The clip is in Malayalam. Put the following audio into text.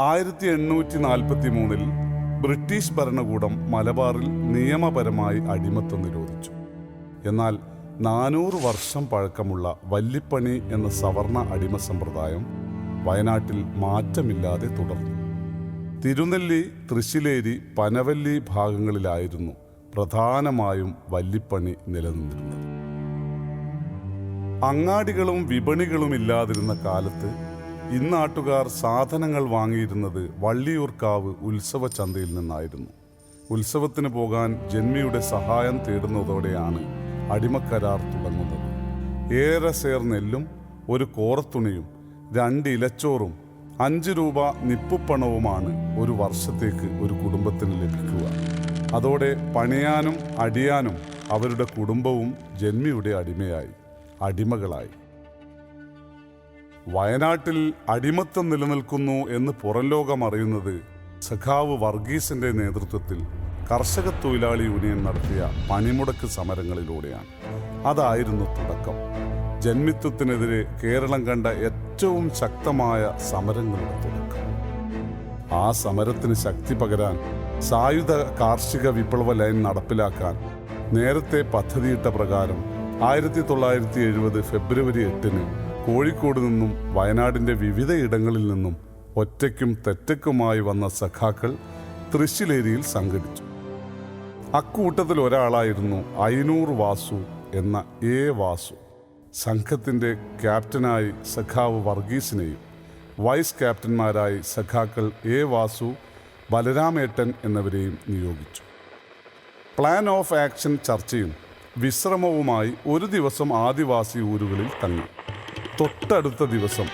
ആയിരത്തി എണ്ണൂറ്റി നാൽപ്പത്തി മൂന്നിൽ ബ്രിട്ടീഷ് ഭരണകൂടം മലബാറിൽ നിയമപരമായി അടിമത്തം നിരോധിച്ചു. എന്നാൽ നാനൂറ് വർഷം പഴക്കമുള്ള വല്ലിപ്പണി എന്ന സവർണ അടിമ സമ്പ്രദായം വയനാട്ടിൽ മാറ്റമില്ലാതെ തുടർന്നു. തിരുനെല്ലി തൃശ്ശിലേരി പനവല്ലി ഭാഗങ്ങളിലായിരുന്നു പ്രധാനമായും വല്ലിപ്പണി നിലനിന്നിരുന്നത്. അങ്ങാടികളും വിപണികളും ഇല്ലാതിരുന്ന കാലത്ത് ഇന്നാട്ടുകാർ സാധനങ്ങൾ വാങ്ങിയിരുന്നത് വള്ളിയൂർക്കാവ് ഉത്സവ ചന്തയിൽ നിന്നായിരുന്നു. ഉത്സവത്തിന് പോകാൻ ജന്മിയുടെ സഹായം തേടുന്നതോടെയാണ് അടിമക്കരാർ തുടങ്ങുന്നത്. ഏറെ സേർ നെല്ലും ഒരു കോറത്തുണിയും രണ്ട് ഇലച്ചോറും അഞ്ച് രൂപ നിപ്പുപ്പണവുമാണ് ഒരു വർഷത്തേക്ക് ഒരു കുടുംബത്തിന് ലഭിക്കുക. അതോടെ പണിയാനും അടിയാനും അവരുടെ കുടുംബവും ജന്മിയുടെ അടിമയായി അടിമകളായി. വയനാട്ടിൽ അടിമത്തം നിലനിൽക്കുന്നു എന്ന് പുറം ലോകം അറിയുന്നത് സഖാവ് വർഗീസിന്റെ നേതൃത്വത്തിൽ കർഷക തൊഴിലാളി യൂണിയൻ നടത്തിയ പണിമുടക്ക് സമരങ്ങളിലൂടെയാണ്. അതായിരുന്നു തുടക്കം. ജന്മിത്വത്തിനെതിരെ കേരളം കണ്ട ഏറ്റവും ശക്തമായ സമരങ്ങളുടെ തുടക്കം. ആ സമരത്തിന് ശക്തി പകരാൻ സായുധ കാർഷിക വിപ്ലവ ലൈൻ നടപ്പിലാക്കാൻ നേരത്തെ പദ്ധതിയിട്ട പ്രകാരം ആയിരത്തി തൊള്ളായിരത്തി എഴുപത് ഫെബ്രുവരി എട്ടിന് കോഴിക്കോട് നിന്നും വയനാടിന്റെ വിവിധ ഇടങ്ങളിൽ നിന്നും ഒറ്റയ്ക്കും തെറ്റയ്ക്കുമായി വന്ന സഖാക്കൾ തൃശ്ശിലേരിയിൽ സംഘടിച്ചു. അക്കൂട്ടത്തിൽ ഒരാളായിരുന്നു അയിനൂർ വാസു എന്ന എ വാസു. സംഘത്തിന്റെ ക്യാപ്റ്റനായി സഖാവ് വർഗീസിനെയും വൈസ് ക്യാപ്റ്റന്മാരായി സഖാക്കൾ എ വാസു ബലരാമേട്ടൻ എന്നിവരെയും നിയോഗിച്ചു. പ്ലാൻ ഓഫ് ആക്ഷൻ ചർച്ചയും വിശ്രമവുമായി ഒരു ദിവസം ആദിവാസി ഊരുകളിൽ തങ്ങി. തൊട്ടടുത്ത ദിവസം.